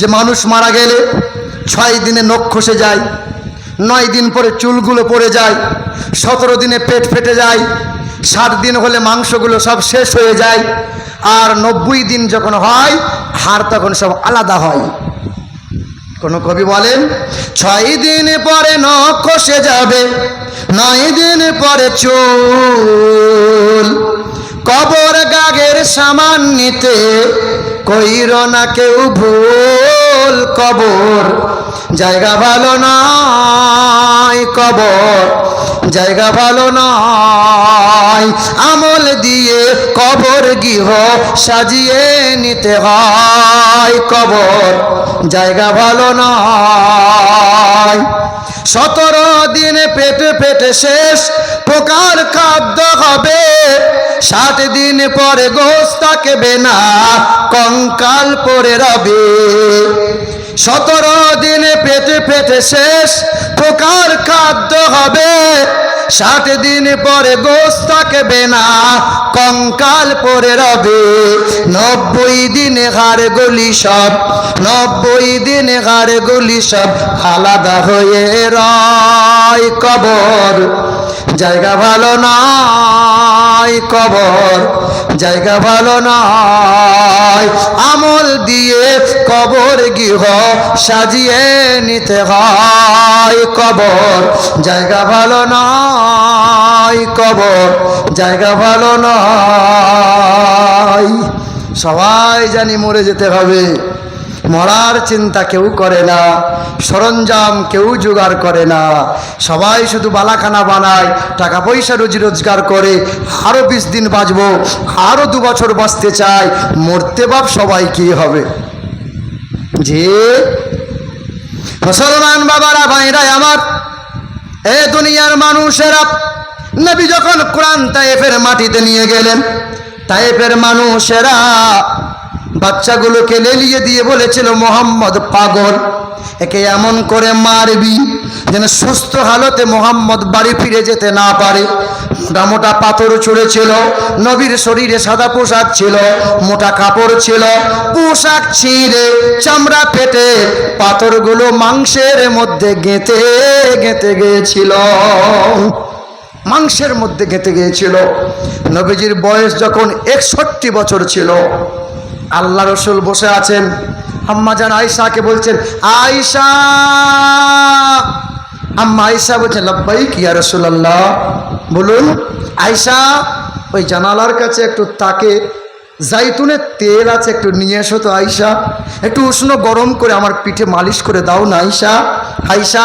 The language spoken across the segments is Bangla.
যে মানুষ মারা গেলে ছয় দিনে নখ খসে যায়, নয় দিন পরে চুলগুলো পড়ে যায়, সতেরো দিনে পেট ফেটে যায়, ষাট দিন হলে মাংসগুলো সব শেষ হয়ে যায়, আর নব্বই দিন যখন হয়, হাড় তখন সব আলাদা হয়। কোন কবি বলেন, ছয় দিন পরে নখ খসে যাবে, নয় দিন পরে চুল কবর গাগের সামান নিতে কইর না কেউ ভুল কবর। জায়গা ভালো নয় কবর, জায়গা ভালো নয় আমল দিয়ে কবর গৃহ সাজিয়ে নিতে হয় কবর, জায়গা ভালো নয় সতেরো দিন পেটে পেটে শেষ পোকার খাদ্য হবে। ষাট দিন পরে গোস থাকবে না, কঙ্কাল পরে রবে। সতেরো দিনে পেটে পেটে শেষ, পোকার খাদ্য হবে। ষাট দিন পরে গোস থাকবে না, কঙ্কাল পরে রবে। নব্বই দিনে হাড় গলি সব, নব্বই দিনে হাড় গলি সব আলাদা হয়ে রয় কবর। জায়গা ভালো নয় কবর জায়গা ভালো নয় আমল দিয়ে কবর গৃহ সাজিয়ে নিতে হয়। কবর জায়গা ভালো নয় কবর জায়গা ভালো নয় সবাই জানি মরে যেতে হবে। মরার চিন্তা কেউ করে না, সরঞ্জাম কেউ জোগাড় করে না। সবাই শুধু বালাখানা বানায় টাকা পয়সা রুজি রোজগার করে আরও বিশ দিন বাঁচবো আরও দু বছর বাঁচতে চায় মরতে বাপ সবাই কি হবে? যে মুসলমান বাবারা, ভাইরা আমার, এ দুনিয়ার মানুষেরা, নবী যখন কোরআন তাইফের মাটিতে নিয়ে গেলেন তাইফের মানুষেরা বাচ্চাগুলোকে লেলিয়ে দিয়ে বলেছিল, মোহাম্মদ পাগল, একে এমন করে মারবি যেন সুস্থ হালতে মোহাম্মদ বাড়ি ফিরে যেতে না পারে। মোটা মোটা পাথর ছুঁড়েছিল, নবীর শরীরে সাদা পোশাক ছিল, মোটা কাপড় ছিল, পোশাক ছিঁড়ে চামড়া পেটে পাথরগুলো মাংসের মধ্যে গেঁথে গেঁথে গিয়েছিল মাংসের মধ্যে গেঁথে গিয়েছিল নবীজির বয়স যখন একষট্টি বছর ছিল আল্লাহ রসুল বসে আছেন। আম্মা জান আয়সাকে বলছেন আয়সা আম্মা আয়সা বলছেন লব্বাই কি আর রসুল্লাহ বলুন আয়সা ওই জানালার কাছে একটু তাকে জাইতুনের তেল আছে একটু নিয়ে এসো তো আয়সা একটু উষ্ণ গরম করে আমার পিঠে মালিশ করে দাও না আয়সা আয়সা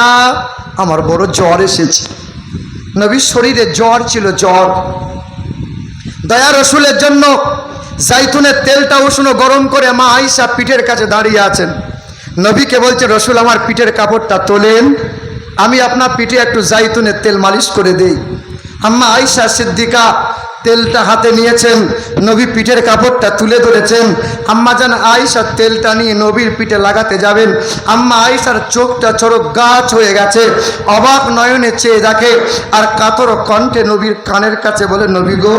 আমার বড় জ্বর এসেছে। নবীর শরীরে জ্বর ছিল, জ্বর। দয়া রসুলের জন্য জাইতুনের তেলটা উষ্ণ গরম করে মা আইসা পিঠের কাছে দাঁড়িয়ে আছেন। নবীকে বলছে, রসুল, আমার পিঠের কাপড়টা তোলেন। আমি আপনার পিঠে একটু জাইতুনের তেল মালিশ করে দেই। আম্মা আইসা সিদ্দিকা তেলটা হাতে নিয়েছেন, নবী পিঠের কাপড়টা তুলে ধরেছেন। আম্মা যেন আইসার তেলটা নিয়ে নবীর পিঠে লাগাতে যাবেন। আম্মা আইসার চোখটা চড়ক গাছ হয়ে গেছে, অবাক নয়নে চেয়ে দেখে, আর কাতর কণ্ঠে নবীর কানের কাছে বলে, নবী গো,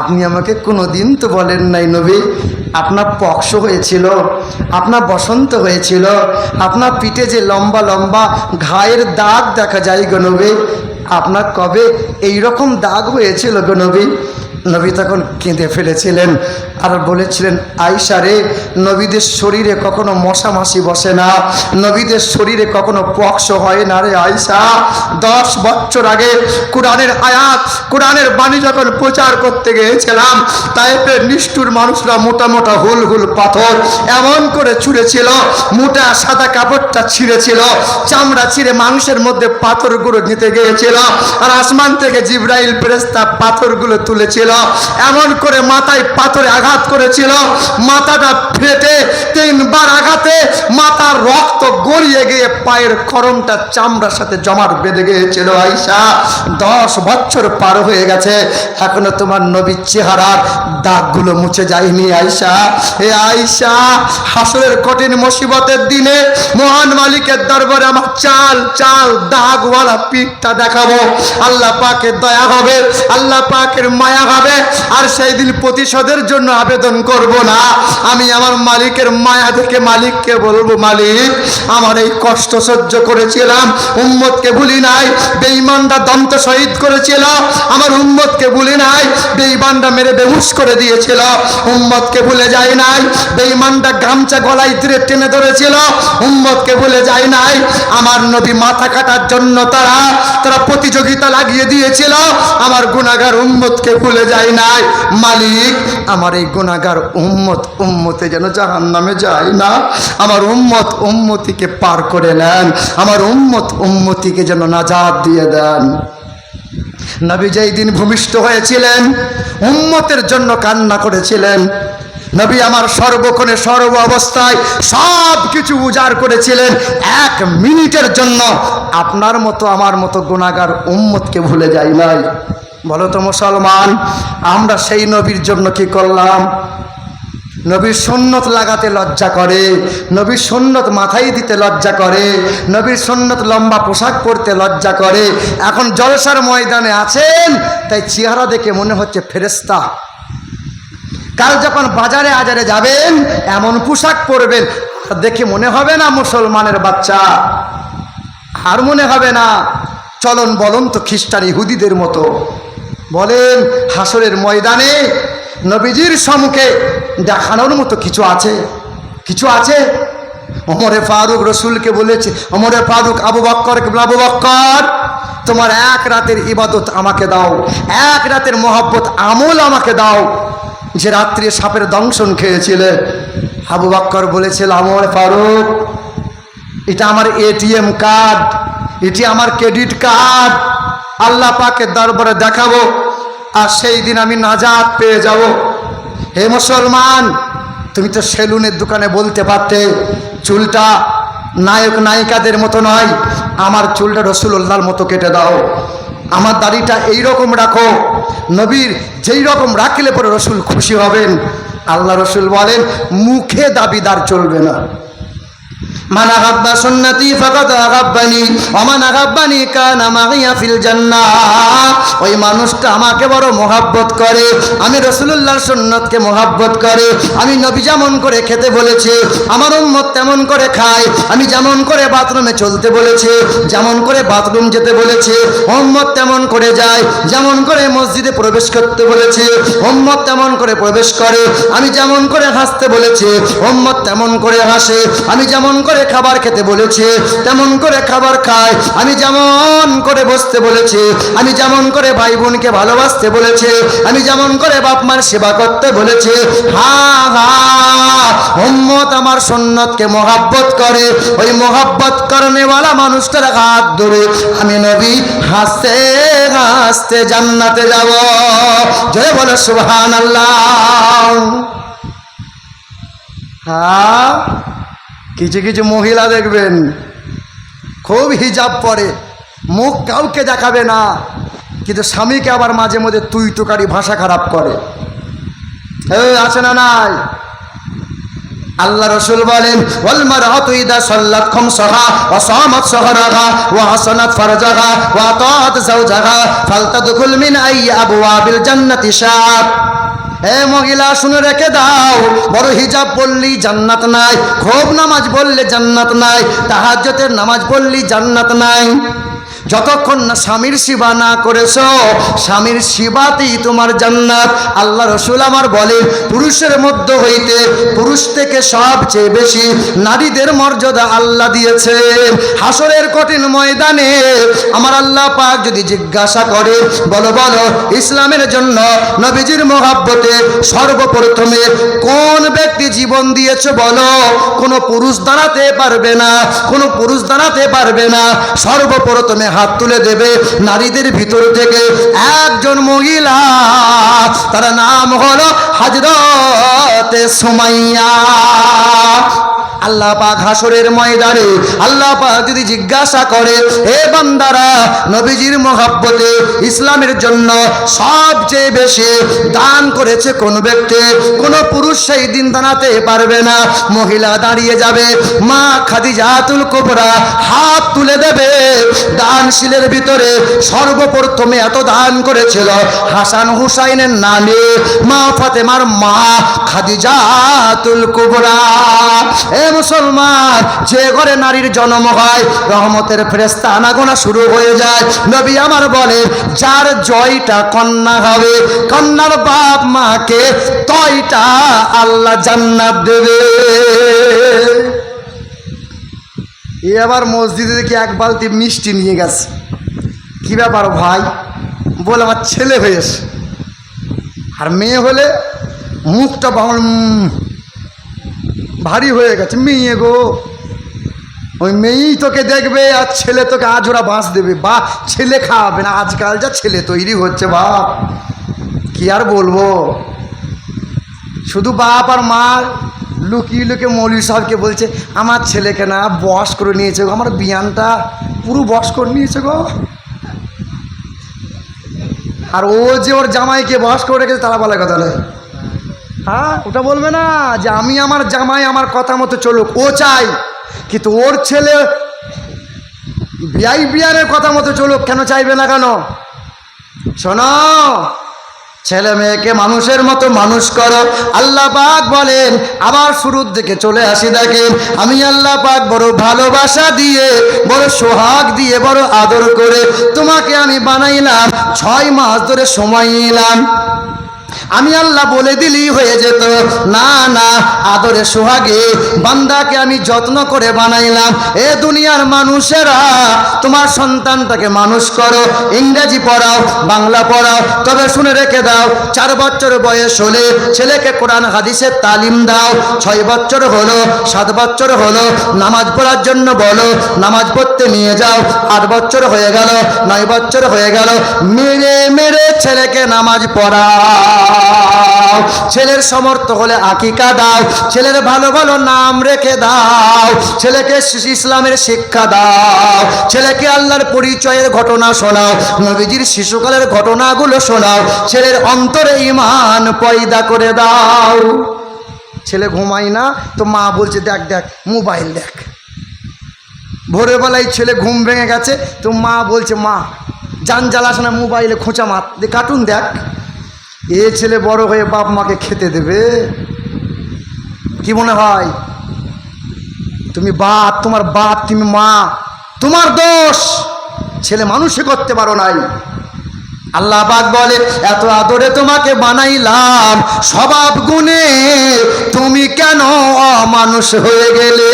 আপনি আমাকে কোনো দিন তো বলেন নাই নবী, আপনার পক্ষ হয়েছিল, আপনার বসন্ত হয়েছিল, আপনার পিঠে যে লম্বা লম্বা ঘায়ের দাগ দেখা যায় গো নবী আপনার কবে এই রকম দাগ হয়েছিল গো নবী? নবী তখন কেঁদে ফেলেছিলেন আর বলেছিলেন আয়সা রে, নবীদের শরীরে কখনো মশা মাসি বসে না। নবীদের শরীরে কখনো পক্ষ হয় না রে আয়সা দশ বছর আগে কোরআনের আয়াত, কোরআনের বাণী যখন প্রচার করতে গিয়েছিলাম তাইপের নিষ্ঠুর মানুষরা মোটা মোটা হুল হুল পাথর এমন করে ছুঁড়েছিল, মোটা সাদা কাপড়টা ছিঁড়েছিল, চামড়া ছিঁড়ে মাংসের মধ্যে পাথরগুলো নিতে গিয়েছিল, আর আসমান থেকে জিব্রাইল ফেরেস্তা পাথরগুলো তুলেছিল। এমন করে মাথায় পাথরে আঘাত করেছিল, মাথাটা ফেটে তিনবার আঘাতে মাথার রক্ত গড়িয়ে গিয়ে পায়ের করমটা চামড়ার সাথে জমাট বেঁধে গিয়েছিল আইসা দশ বছর পার হয়ে গেছে, এখনও তোমার নবীর চেহারার দাগগুলো মুছে যায়নি আইসা হে আইসা হাসরের কঠিন মুসিবতের দিনে মহান মালিকের দরবারে আমার চাল চাল, দাগওয়ালা পিঠটা দেখাবো। আল্লাহ পাকের দয়া হবে, আল্লাহ পাকের মায়া হবে। আর সেই দিন প্রতিশোধের জন্য আবেদন করব না। আমি আমার মালিকের মায়া দেখে মালিককে বলব, মালিক, আমার এই কষ্ট সহ্য করেছিলাম, উম্মতকে ভুলি নাই, বেঈমানরা দন্ত শহীদ করেছিল, আমার উম্মতকে ভুলি নাই, বেঈমানরা মেরে বেহুশ করে দিয়েছিল, উম্মতকে ভুলে যায় নাই, বেঈমানরা গামছা গলায় ধরে টেনে ধরেছিল, উম্মতকে ভুলে যায় নাই, আমার নবী মাথা কাটার জন্য তারা তারা প্রতিযোগিতা লাগিয়ে দিয়েছিল, আমার গুণাগার উম্মতকে ভুলে যায় নাই। মালিক, আমার এই গুণাগার উম্মত, উম্মতে যেন জাহান নামে যায় না। আমার উম্মত, উম্মতিকে পার করে নেন। আমার উম্মত, উম্মতিকে যেন নাজাদ দিয়ে দেন। নবী যেই দিন ভূমিষ্ঠ হয়েছিলেন, উম্মতের জন্য কান্না করেছিলেন। নবী আমার সর্বক্ষণে সর্ব অবস্থায় সব কিছু উজাড় করেছিলেন। এক মিনিটের জন্য আপনার মতো, আমার মতো গুণাগার উম্মতকে ভুলে যাই নাই। বলো তো মুসলমান, আমরা সেই নবীর জন্য কি করলাম? নবীর সুন্নত লাগাতে লজ্জা করে, নবীর সুন্নত মাথায় দিতে লজ্জা করে, নবীর সুন্নত লম্বা পোশাক পরতে লজ্জা করে। এখন জলসার ময়দানে আছেন, তাই চেহারা দেখে মনে হচ্ছে ফেরেস্তা কাল যখন বাজারে আজারে যাবেন, এমন পোশাক পরবেন দেখে মনে হবে না মুসলমানের বাচ্চা। আর মনে হবে না, চলন বলন তো খ্রিস্টান ইহুদিদের মতো। বলেন হাসরের ময়দানে নবীজির সম্মুখে দেখানোর মতো কিছু আছে? কিছু আছে? ওমরে ফারুক রসুলকে বলেছে ওমরে ফারুক আবু বক্করকে বলে, আবু বক্কর তোমার এক রাতের ইবাদত আমাকে দাও এক রাতের মহব্বত আমল আমাকে দাও। যে রাত্রে সাপের দংশন খেয়েছিলে আবু বক্কর বলেছিল আমর ফারুক এটা আমার এটিএম কার্ড এটি আমার ক্রেডিট কার্ড আল্লাহ পাকের দরবারে দেখাবো, আর সেই দিন আমি নাজাত পেয়ে যাব। হে মুসলমান, তুমি তো সেলুনের দোকানে বলতে পারতে, চুলটা নায়ক নায়িকাদের মতো নয়, আমার চুলটা রসুল্লাহর মতো কেটে দাও। আমার দাড়িটা এই রকম রাখো, নবীর যেই রকম রাখলে পরে রসুল খুশি হবেন। আল্লাহ রসুল বলেন, মুখে দাবিদার চলবে না। মান আগাব্বা সুন্নতি ফাকাদ আগাব্বানি ওমান আগাব্বানি কানা মাগিয়া ফিল জান্নাহ ওই মানুষটা আমাকে বড় মোহাব্বত করে, আমি রসুলুল্লাহর সুন্নতকে মোহাব্বত করে, আমি নবী যেমন করে খেতে বলেছে, আমার উম্মত তেমন করে খায়, আমি যেমন করে বাথরুমে চলতে বলেছে, যেমন করে বাথরুম যেতে বলেছে, উম্মত তেমন করে যায়, যেমন করে মসজিদে প্রবেশ করতে বলেছে, উম্মত তেমন করে প্রবেশ করে, আমি যেমন করে হাসতে বলেছে, উম্মত তেমন করে হাসে, আমি যেমন করে খাবার খেতে বলেছে, তেমন করে খাবার খায়। আমি যেমন করে বসতে বলেছে, আমি যেমন করে ভাই বোনকে ভালোবাসতে বলেছে, আমি যেমন করে বাপ মার সেবা করতে বলেছে, হা হা, উম্মত আমার সন্ন্যতকে মহাব্বত করে। ওই মহাব্বত করনেওয়ালা মানুষটার হাত ধরে আমি নবী হাসতে হাসতে জান্নাতে যাব। জয় বলে সুবহান আল্লাহ হ্যাঁ কিছু কিছু মহিলা দেখবেন, খুব হিজাব পরে, মুখ কাউকে দেখাবে না, কিন্তু স্বামীকে আবার মাঝে মধ্যে তুই তুকারি ভাষা খারাপ করে। আছে না নাই? আল্লাহ রসুল বলেন ওয়ালমার ইদা সাল্লাত খামসাহা ওয়া সামাত শাহরাহা ওয়া হাসানাত ফারজাহা ওয়া আতাত যাওজাহা ফালতাদখুল মিন আই আবওয়াবিল জান্নাতি শাআব হে মহিলা শুনে রেখে দাও। বড় হিজাব বললি জান্নাত নাই খুব নামাজ বললে জান্নাত নাই তাহাজ্জতের নামাজ বললি জান্নাত নাই। যতক্ষণ না স্বামীর সেবা না করেছ, স্বামীর সেবাতেই তোমার জান্নাত। আল্লাহ রসুল আমার বলে পুরুষের মধ্য হইতে পুরুষ থেকে সবচেয়ে বেশি নারীদের মর্যাদা আল্লাহ দিয়েছে। হাসরের কঠিন ময়দানে আমার আল্লাহ পাক যদি জিজ্ঞাসা করে, বলো বলো, ইসলামের জন্য নবীজির মহাব্বতে সর্বপ্রথমে কোন ব্যক্তি জীবন দিয়েছে বলো? কোনো পুরুষ দাঁড়াতে পারবে না, কোনো পুরুষ দাঁড়াতে পারবে না। সর্বপ্রথমে হাত তুলে দেবে নারীদের ভিতর থেকে একজন মহিলা। তার নাম হলো হাজরতে সুমাইয়া। আল্লাহ পাক হাসরের ময়দানে আল্লাহ পাক যদি জিজ্ঞাসা করে হে বান্দারা, নবীজির মহাব্বতে ইসলামের জন্য সবচেয়ে বেশি দান করেছে কোন ব্যক্তি? কোন পুরুষ সেই দিন দাঁড়াতে পারবে না। মহিলা দাঁড়িয়ে যাবে, মা খাদিজাতুল কোবরা হাত তুলে দেবে। দানশীলের ভিতরে সর্বপ্রথমে এত দান করেছিল হাসান হুসাইনের নামে, মা ফাতেমার মা খাদিজাতুল কুবরা। এ মুসলমান, যে ঘরে নারীর জন্ম হয়, রহমতের ফেরেস্তা আনাগোনা শুরু হয়ে যায়। নবী আমার বলে যার জয়টা কন্যা হবে, কন্যার বাপ মাকে তয়টা আল্লাহ জান্নাত দেবে। এ আবার মসজিদে দেখি এক বালতি মিষ্টি নিয়ে গেছে। কি ব্যাপার ভাই? বলে আমার ছেলে হয়েছে। আর মেয়ে হলে মুখটা বাউল ভারী হয়ে গেছে। মেয়ে গো। ওই মেয়েই তোকে দেখবে আর ছেলে তোকে আজ ওরা বাঁশ দেবে। বা, ছেলে খাওয়াবে না। আজকাল যা ছেলে তৈরি হচ্ছে বাপ। কি আর বলব? শুধু বাপ আর মা লুকিয়ে লুকিয়ে মৌলী সাহেবকে বলছে, আমার ছেলেকে না বস করে নিয়েছে গো। আমার বিয়ানটা পুরো বস করে নিয়েছে গো। আর ও যে ওর জামাইকে বস করে রেখেছে, তারা বলে কথা নয়। হ্যাঁ ওটা বলবে না যে আমি আমার জামাই আমার কথা মতো চলুক, ও চাই। কিন্তু ওর ছেলে বিয়াই বিয়ানের কথা মতো চলুক, কেন চাইবে না কেন? শোনো, ছেলে মেয়েকে মানুষের মতো মানুষ করো। আল্লাহ পাক বলেন, আবার শুরুর দিকে চলে আসি দেখেন। আমি আল্লাহ পাক বড় ভালোবাসা দিয়ে, বড় সোহাগ দিয়ে, বড় আদর করে তোমাকে আমি বানাইলাম। ছয় মাস ধরে সময় নিলাম। আমি আল্লাহ বলে দিলেই হয়ে যেত। না না, আদরে সোহাগে, বান্দাকে আমি যত্ন করে বানাইলাম। এ দুনিয়ার মানুষেরা, তোমার সন্তানটাকে মানুষ করো, ইংরেজি পড়াও, বাংলা পড়াও, তবে শুনে রেখে দাও, চার বছর বয়স হলে ছেলেকে কোরআন হাদিসের তালিম দাও, ছয় বছর হলো, সাত বছর হলো, নামাজ পড়ার জন্য বলো, নামাজ পড়তে নিয়ে যাও, আট বছর হয়ে গেল, নয় বছর হয়ে গেল, মেরে মেরে ছেলেকে নামাজ পড়াও ছেলের সমর্থ হলে আকিকা দাও। ছেলের ভালো ভালো নাম রেখে দাও। ছেলেকে ইসলামের শিক্ষা দাও। ছেলেকে আল্লাহর পরিচয়ের ঘটনা শোনাও। নবীজির শিশুকালের ঘটনাগুলো শোনাও। ছেলের অন্তরে ইমান পয়দা করে দাও। ছেলে ঘুমায় না, তো মা বলছে, দেখ দেখ, মোবাইল দেখ। ভোরবেলায় ছেলে ঘুম ভেঙে গেছে, তো মা বলছে, মা জান জ্বালাস না, মোবাইলে খোঁচা মার কার্টুন দেখ। এ ছেলে বড় হয়ে বাপ মাকে খেতে দেবে? কি মনে হয়? তুমি বাপ, তোমার বাপ, তুমি মা, তোমার দোষ। ছেলে মানুষই করতে পারো নাই। আল্লাহ পাক বলে, এত আদরে তোমাকে বানাইলাম স্বভাব গুণে তুমি কেন অমানুষ হয়ে গেলে?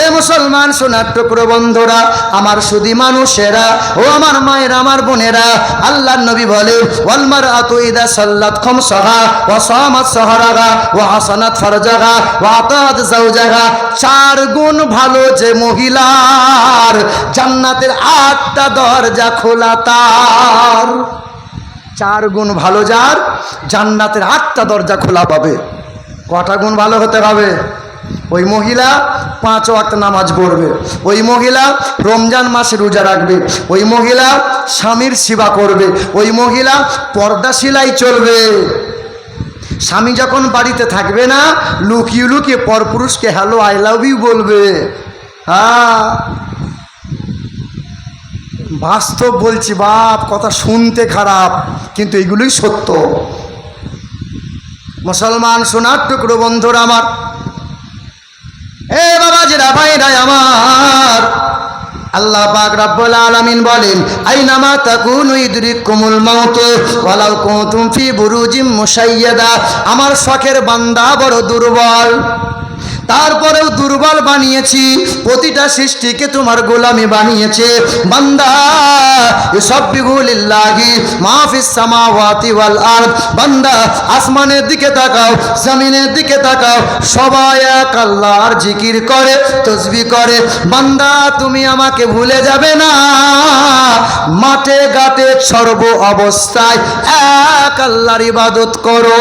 এ মুসলমান, সোনার টুকরো বন্ধুরা, আমার সুদী মানুষেরা ও আমার মায়ের, আমার বোনেরা আল্লাহ নবী বলে ওয়ালমার আতুইদা সাল্লাত খম সহা ও সহরাগা ও হাসানাত ফরজাগা ও আতাত জাউজাগা চার গুণ ভালো যে মহিলার, জান্নাতের আটটা দরজা খোলা তার। চার গুণ ভালো যার, জান্নাতের আটটা দরজা খোলা পাবে। কটা গুণ ভালো হতে হবে? ওই মহিলা পাঁচ ওয়াক্ত নামাজ পড়বে। ওই মহিলা রমজান মাসে রোজা রাখবে। ওই মহিলা স্বামীর সেবা করবে। ওই মহিলা পর্দা সেলাই চলবে। স্বামী যখন বাড়িতে থাকবে না, লুকিয়ে লুকিয়ে পরপুরুষকে হ্যালো আই লাভ ইউ বলবে। হ্যাঁ। বাস্তব বলছি, বাপ, কথা শুনতে খারাপ, কিন্তু এগুলোই সত্য। মুসলমান, সোনার টুকরো বন্ধুরা আমার এ বাবা জিরা ভাইরা আমার। আল্লাহ পাক রাব্বুল আলামিন বলেন আইনামা তাকুনু ইদরিকুমুল মাউত, ওয়ালাউ কুনতুম ফি বুরুজিম মুশাইয়াদা। আমার শখের বান্দা বড় দুর্বল। তারপরেও দুর্বল বানিয়েছি। প্রতিটা সৃষ্টিকে তোমার গোলামি বানিয়েছে। বান্দা সব বিগুলিল্লাহি মাহফিস বান্দা, আসমানের দিকে তাকাও, জমিনের দিকে তাকাও। সবাই এক আল্লাহর জিকির করে, তসবি করে। বান্দা, তুমি আমাকে ভুলে যাবে না। মাঠে ঘাটে সর্ব অবস্থায় এক আল্লাহর ইবাদত করো।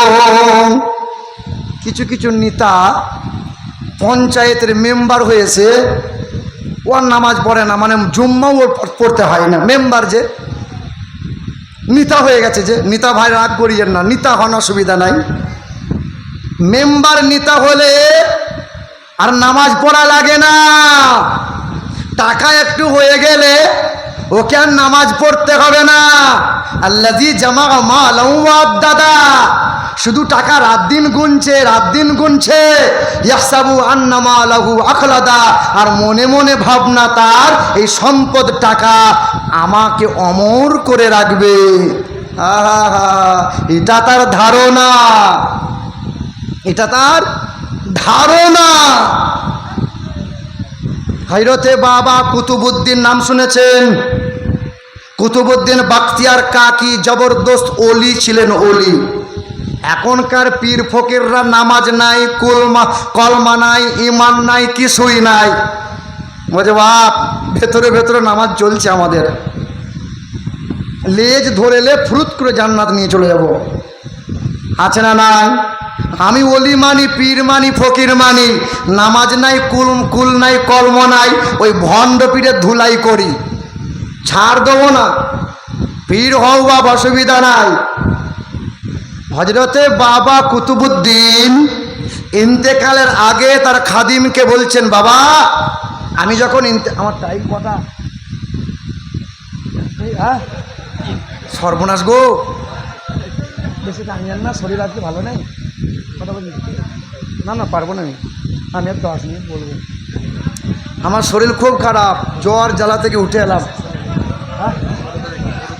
কিছু কিছু নেতা পঞ্চায়েতের মেম্বার হয়েছে, ওর নামাজ পড়ে না মানে জুম্মাও ওর পড়তে হয় না। মেম্বার যে, নিতা হয়ে গেছে যে, নিতা ভাই রাগ করিয়েন না, নিতা হন অসুবিধা নাই। মেম্বার নিতা হলে আর নামাজ পড়া লাগে না। টাকা একটু হয়ে গেলে ওকে আর নামাজ পড়তে হবে না। আল্লাজি জামা মালাউ দাদা। শুধু টাকা রাত দিন গুনছে, রাত দিন গুনছে। ইয়াসাবু আন্নামা লাহু আখলাদা। আর মনে মনে ভাবনা তার, এই সম্পদ টাকা আমাকে অমর করে রাখবে। এটা তার ধারণা। এটা তার ধারণা। হৈরতে বাবা কুতুবুদ্দিন নাম শুনেছেন। কুতুবুদ্দিন বাখতিয়ার কাকি জবরদস্ত অলি ছিলেন অলি এখনকার পীর ফকিররা নামাজ নাই, কুলমা কলমা নাই ইমান নাই, কিছুই নাই। বলছে, বাপ, ভেতরে ভেতরে নামাজ চলছে আমাদের। লেজ ধরেলে ফ্রুত করে জান্নাত নিয়ে চলে যাব। আছে না নাই? আমি অলি মানি, পীর মানি, ফকির মানি। নামাজ নাই, কুল কুল নাই, কলম নাই, ওই ভণ্ড পীরের ধুলাই করি। ছাড় দেবো না। পীর হও বা অসুবিধা নাই। হজরতে বাবা কুতুবুদ্দিন ইন্তেকালের আগে তার খাদিমকে বলছেন, বাবা, আমি যখন আমার টাইম কথা। হ্যাঁ? সর্বনাশ গো। বেশি টানিয়ান না, শরীর আজকে ভালো নেই। কথা বলি। না না, পারব না আমি। আমি আর দশ মিনিট বলব। আমার শরীর খুব খারাপ, জ্বর, জ্বালা থেকে উঠে এলাম?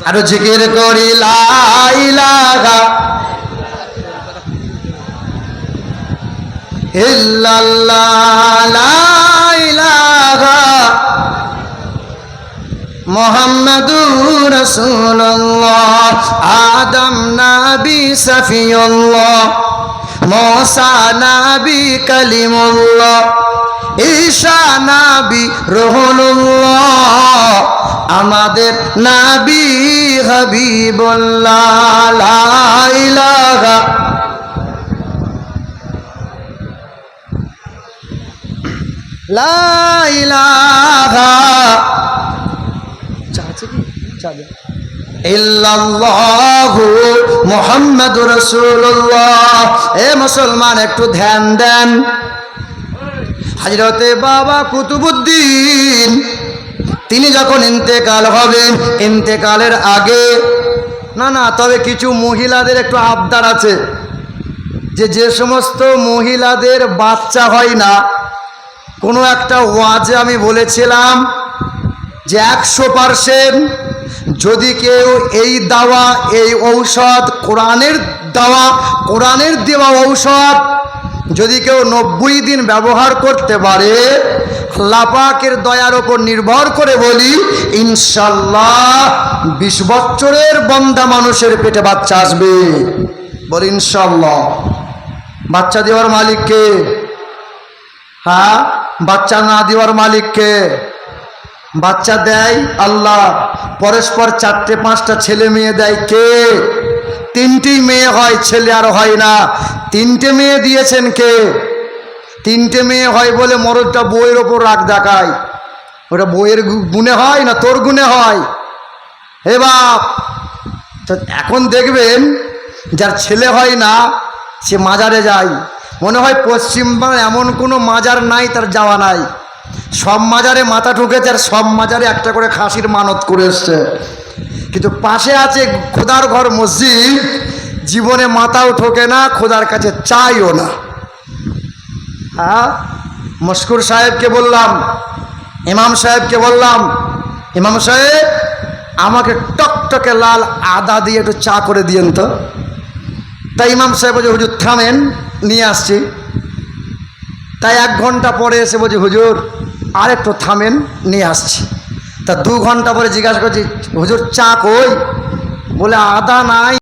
আরও জিকির করি লাইলাগা ইল্লাল্লাহ মোহাম্মদুর আদম নাবি সফিউল্লাহ, মোসা নাবি কালিমুল্লাহ, ঈশা নাবি রহুল্লাহ আমাদের নাবি হাবিবুল্লাহ লা ইলাহা লা ইলাহা চা আছে কি? চা দে। ইল্লাল্লাহু মুহাম্মাদুর রাসূলুল্লাহ। এ মুসলমান একটু ধ্যান দেন। হযরতে বাবা কুতুবুদ্দিন তিনি যখন ইন্তেকাল হবেন ইন্তেকালের আগে, না না, তবে কিছু মহিলাদের একটু আবদার আছে। যে যে সমস্ত মহিলাদের বাচ্চা হয় না, কোনো একটা ওয়াজে আমি বলেছিলাম যে একশো পারসেন্ট যদি কেউ এই দাওয়া, এই ঔষধ, কোরআনের দাওয়া, কোরআনের দেওয়া ঔষধ যদি কেউ নব্বই দিন ব্যবহার করতে পারে লাপাকের দয়ার ওপর নির্ভর করে বলি ইনশাল্লাহ বিশ বছরের বন্দা মানুষের পেটে বাচ্চা আসবে। বলি ইনশাল্লাহ বাচ্চা দেওয়ার মালিককে হ্যাঁ? বাচ্চা না দেওয়ার মালিককে বাচ্চা দেয় আল্লাহ। পরস্পর চারটে, পাঁচটা ছেলে মেয়ে দেয় কে? তিনটি মেয়ে হয়, ছেলে আর হয় না। তিনটে মেয়ে দিয়েছেন কে তিনটে মেয়ে হয় বলে মরদটা বইয়ের ওপর রাগ দেখায়। ওটা বইয়ের গুণে হয় না তোর গুণে হয়? হে বাপ! এখন দেখবেন, যার ছেলে হয় না, সে মাজারে যায়। মনে হয় পশ্চিমবাংলা এমন কোনো মাজার নাই, তার যাওয়া নাই। সব মাজারে মাথা ঠুকেছে আর সব মাজারে একটা করে খাসির মানত করে এসছে। কিন্তু পাশে আছে খোদার ঘর মসজিদ। জীবনে মাথাও ঠোকে না, খোদার কাছে চাইও না। হ্যাঁ? মস্কুর সাহেবকে বললাম, ইমাম সাহেবকে বললাম, ইমাম সাহেব, আমাকে টকটকে লাল আদা দিয়ে একটু চা করে দিয়েন তো। তাই ইমাম সাহেব বলছে, হুজুর, থামেন, নিয়ে আসছি। তাই এক ঘণ্টা পরে এসে বলছি, হুজুর আর একটু থামেন, নিয়ে আসছি। তা দু ঘণ্টা পরে জিজ্ঞাসা করছি, হুজুর, চা কই? বলে, আদা নাই।